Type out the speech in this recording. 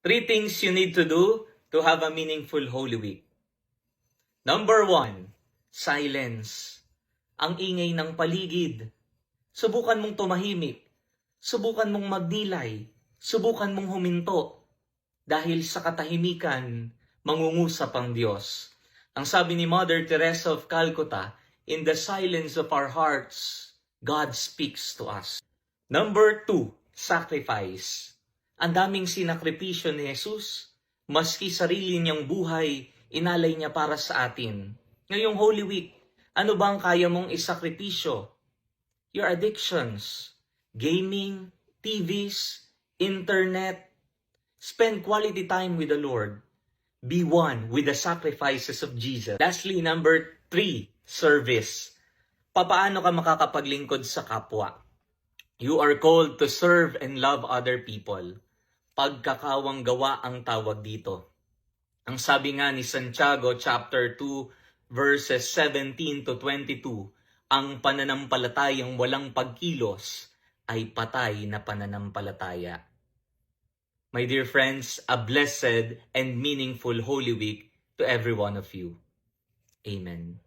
Three things you need to do to have a meaningful Holy Week. Number one, silence. Ang ingay ng paligid. Subukan mong tumahimik. Subukan mong magnilay. Subukan mong huminto. Dahil sa katahimikan, mangungusap ang Diyos. Ang sabi ni Mother Teresa of Calcutta, in the silence of our hearts, God speaks to us. Number two, sacrifice. Ang daming sinakripisyo ni Jesus. Maski sarili niyang buhay, inalay niya para sa atin. Ngayong Holy Week, ano ba ang kaya mong isakripisyo? Your addictions, gaming, TVs, internet. Spend quality time with the Lord. Be one with the sacrifices of Jesus. Lastly, number three, service. Papaano ka makakapaglingkod sa kapwa? You are called to serve and love other people. Pagkakawang gawa ang tawag dito. Ang sabi nga ni Santiago chapter 2 verses 17 to 22, ang pananampalatayang walang pagkilos ay patay na pananampalataya. My dear friends, a blessed and meaningful Holy Week to every one of you. Amen.